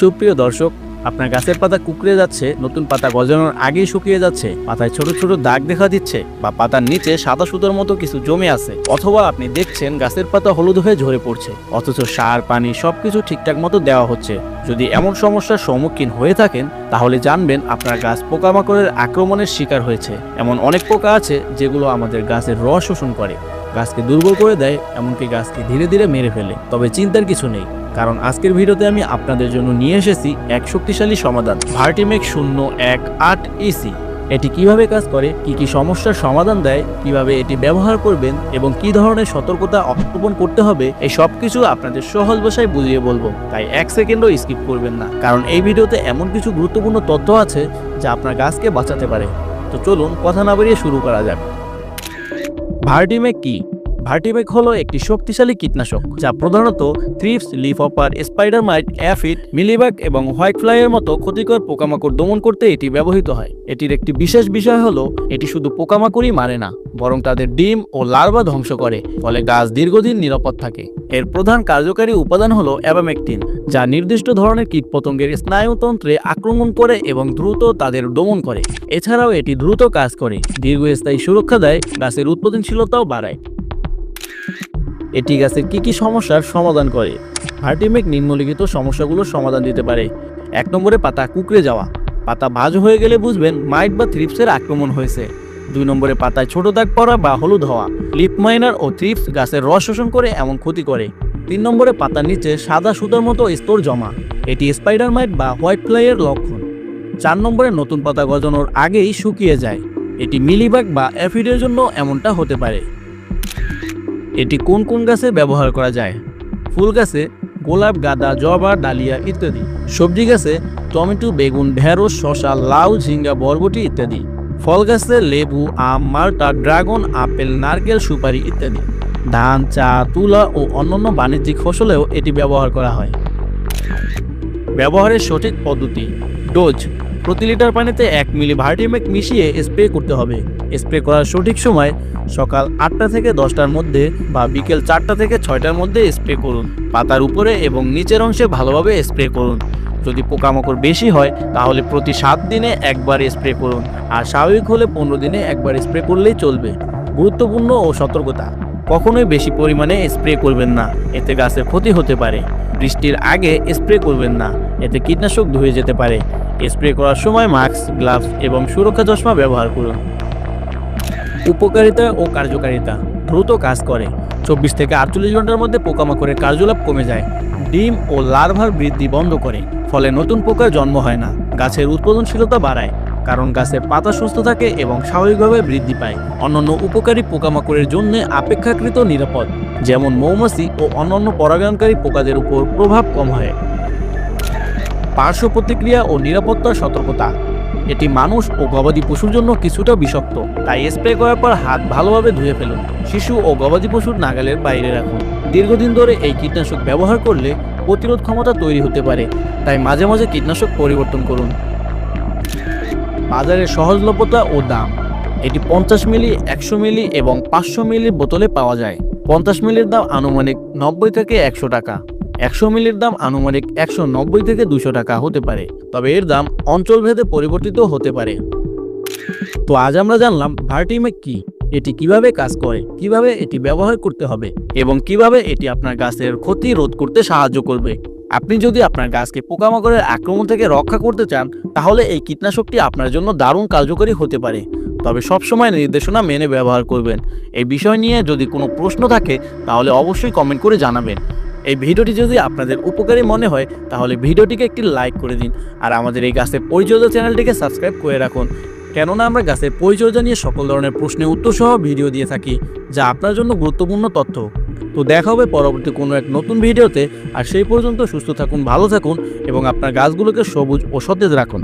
সুপ্রিয় দর্শক, আপনার গাছের পাতা কুকড়ে যাচ্ছে, নতুন পাতা গজানোর আগেই শুকিয়ে যাচ্ছে, পাতায় ছোট ছোট দাগ দেখা দিচ্ছে বা পাতার নিচে সাদা সুতোর মতো কিছু জমে আছে। অথবা আপনি দেখছেন গাছের পাতা হলুদ হয়ে ঝরে পড়ছে, অথচ সার, পানি সবকিছু ঠিকঠাক মতো দেওয়া হচ্ছে। যদি এমন সমস্যার সম্মুখীন হয়ে থাকেন, তাহলে জানবেন আপনার গাছ পোকামাকড়ের আক্রমণের শিকার হয়েছে। এমন অনেক পোকা আছে যেগুলো আমাদের গাছের রস শোষণ করে। গাছকে দুর্বল করে দেয়, এমনকি গাছকে ধীরে ধীরে মেরে ফেলে, তবে চিন্তার কিছু নেই। কারণ আজকের ভিডিওতে আমি আপনাদের জন্য নিয়ে এসেছি এক শক্তিশালী সমাধান ভার্টিমেক শূন্য এক আট ইসি এটি কীভাবে কাজ করে, কি কি সমস্যার সমাধান দেয়, কীভাবে এটি ব্যবহার করবেন এবং কি ধরনের সতর্কতা অবলম্বন করতে হবে, এই সব কিছু আপনাদের সহজ ভাষায় বুঝিয়ে বলব। তাই এক সেকেন্ডও স্কিপ করবেন না, কারণ এই ভিডিওতে এমন কিছু গুরুত্বপূর্ণ তথ্য আছে যা আপনার গাছকে বাঁচাতে পারে। তো চলুন কথা না বেরিয়ে শুরু করা যাক। ভার্টিমেক কি? ভার্টিমেক হলো একটি শক্তিশালী কীটনাশক, যা প্রধানত thrips leaf hopper spider mite aphid mealybug এবং হোয়াইট ফ্লাইয়ের মতো ক্ষতিকর পোকামাকড় দমন করতে এটি ব্যবহৃত হয়। এটির একটি বিশেষ বিষয় হলো, এটি শুধু পোকামাকড়ই মারে না, বরং তাদের ডিম ও লার্ভা ধ্বংস করে, ফলে গাছ দীর্ঘদিন নিরাপদ থাকে। এর প্রধান কার্যকারী উপাদান হলো অ্যাবামেকটিন, যা নির্দিষ্ট ধরনের কীটপতঙ্গের স্নায়ুতন্ত্রে আক্রমণ করে এবং দ্রুত তাদের দমন করে। এছাড়াও এটি দ্রুত কাজ করে, দীর্ঘস্থায়ী সুরক্ষা দেয়, গাছের উৎপাদনশীলতাও বাড়ায়। এটি গাছের কি কি সমস্যার সমাধান করে? ভার্টিমেক নিম্নলিখিত সমস্যাগুলোর সমাধান দিতে পারে। এক নম্বরে পাতা কুকড়ে যাওয়া। পাতা ভাজ হয়ে গেলে বুঝবেন মাইট বা থ্রিপসের আক্রমণ হয়েছে। দুই নম্বরে পাতায় ছোট দাগ পড়া বা হলুদ হওয়া। লিপ মাইনার ও থ্রিপস গাছের রস শোষণ করে এমন ক্ষতি করে। তিন নম্বরে পাতার নিচে সাদা সুতার মতো স্তর জমা। এটি স্পাইডার মাইট বা হোয়াইট ফ্লাইয়ের লক্ষণ। চার নম্বরে নতুন পাতা গজানোর আগেই শুকিয়ে যায়। এটি মিলিবাগ বা অ্যাফিডের জন্য এমনটা হতে পারে। এটি কোন কোন গাছে ব্যবহার করা যায়? ফুল গাছে, গোলাপ, গাঁদা, জবা, ডালিয়া ইত্যাদি। সবজি গাছে, টমেটো, বেগুন, ঢেঁড়স, শসা, লাউ, ঝিঙ্গা, বরবটি ইত্যাদি। ফল গাছে লেবু, আম, মাল্টা, ড্রাগন, আপেল, নারকেল, সুপারি ইত্যাদি। ধান, চা, তুলা ও অন্যান্য বাণিজ্যিক ফসলেও এটি ব্যবহার করা হয়। ব্যবহারের সঠিক পদ্ধতি। ডোজ। প্রতি লিটার পানিতে এক মিলি ভার্টিমেক মিশিয়ে স্প্রে করতে হবে। স্প্রে করার সঠিক সময় সকাল আটটা থেকে দশটার মধ্যে বা বিকেল চারটা থেকে ছয়টার মধ্যে স্প্রে করুন। পাতার উপরে এবং নিচের অংশে ভালোভাবে স্প্রে করুন। যদি পোকামাকড় বেশি হয়, তাহলে প্রতি সাত দিনে একবার স্প্রে করুন আর স্বাভাবিক হলে পনেরো দিনে একবার স্প্রে করলেই চলবে। গুরুত্বপূর্ণ ও সতর্কতা, কখনোই বেশি পরিমাণে স্প্রে করবেন না। এতে গাছের ক্ষতি হতে পারে, বৃষ্টির আগে স্প্রে করবেন না, এতে কীটনাশক ধুয়ে যেতে পারে। স্প্রে করার সময় মাস্ক, গ্লাভস এবং সুরক্ষা চশমা ব্যবহার করুন। উপকারিতা ও কার্যকারিতা দ্রুত কাজ করে। চব্বিশ থেকে আটচল্লিশ ঘণ্টার মধ্যে পোকামাকড়ের কার্যলাভ কমে যায়। ডিম ও লার্ভার বৃদ্ধি বন্ধ করে, ফলে নতুন পোকার জন্ম হয় না। গাছের উৎপাদনশীলতা বাড়ায়, কারণ গাছের পাতা সুস্থ থাকে এবং স্বাভাবিকভাবে বৃদ্ধি পায়। অন্যান্য উপকারী পোকামাকড়ের জন্য আপেক্ষাকৃত নিরাপদ, যেমন মৌমাছি ও অন্যান্য পরাগায়নকারী পোকাদের উপর প্রভাব কম হয়। পার্শ্ব প্রতিক্রিয়া ও নিরাপত্তার সতর্কতা। এটি মানুষ ও গবাদি পশুর জন্য কিছুটা বিষাক্ত। তাই স্প্রে করার পর হাত ভালোভাবে ধুয়ে ফেলুন। শিশু ও গবাদি পশুর নাগালের বাইরে রাখুন। দীর্ঘদিন ধরে এই কীটনাশক ব্যবহার করলে প্রতিরোধ ক্ষমতা তৈরি হতে পারে। তাই মাঝে মাঝে কীটনাশক পরিবর্তন করুন। বাজারের সহজলভ্যতা ও দাম। এটি পঞ্চাশ মিলি, একশো মিলি এবং পাঁচশো মিলি বোতলে পাওয়া যায়। পঞ্চাশ মিলির দাম আনুমানিক নব্বই থেকে একশো টাকা। একশো মিলির দাম আনুমানিক একশো নব্বই থেকে দুশো টাকা হতে পারে, তবে এর দাম অঞ্চলভেদে পরিবর্তিত হতে পারে। তো আজ আমরা জানলাম ভার্টিমেক কি, এটি কীভাবে কাজ করে, কীভাবে এটি ব্যবহার করতে হবে, এবং কীভাবে এটি আপনার গাছের ক্ষতি রোধ করতে সাহায্য করবে। আপনি যদি আপনার গাছকে পোকামাকড়ের আক্রমণ থেকে রক্ষা করতে চান, তাহলে এই কীটনাশকটি আপনার জন্য দারুণ কার্যকরী হতে পারে। তবে সবসময় নির্দেশনা মেনে ব্যবহার করবেন। এই বিষয় নিয়ে যদি কোনো প্রশ্ন থাকে, তাহলে অবশ্যই কমেন্ট করে জানাবেন। এই ভিডিওটি যদি আপনাদের উপকারী মনে হয়, তাহলে ভিডিওটিকে একটি লাইক করে দিন আর আমাদের এই গাছের পরিচর্যা চ্যানেলটিকে সাবস্ক্রাইব করে রাখুন। কেননা আমরা গাছের পরিচর্যা নিয়ে সকল ধরনের প্রশ্নের উত্তর সহ ভিডিও দিয়ে থাকি, যা আপনার জন্য গুরুত্বপূর্ণ তথ্য। তো দেখা হবে পরবর্তী কোনো এক নতুন ভিডিওতে, আর সেই পর্যন্ত সুস্থ থাকুন, ভালো থাকুন এবং আপনার গাছগুলোকে সবুজ ও সতেজ রাখুন।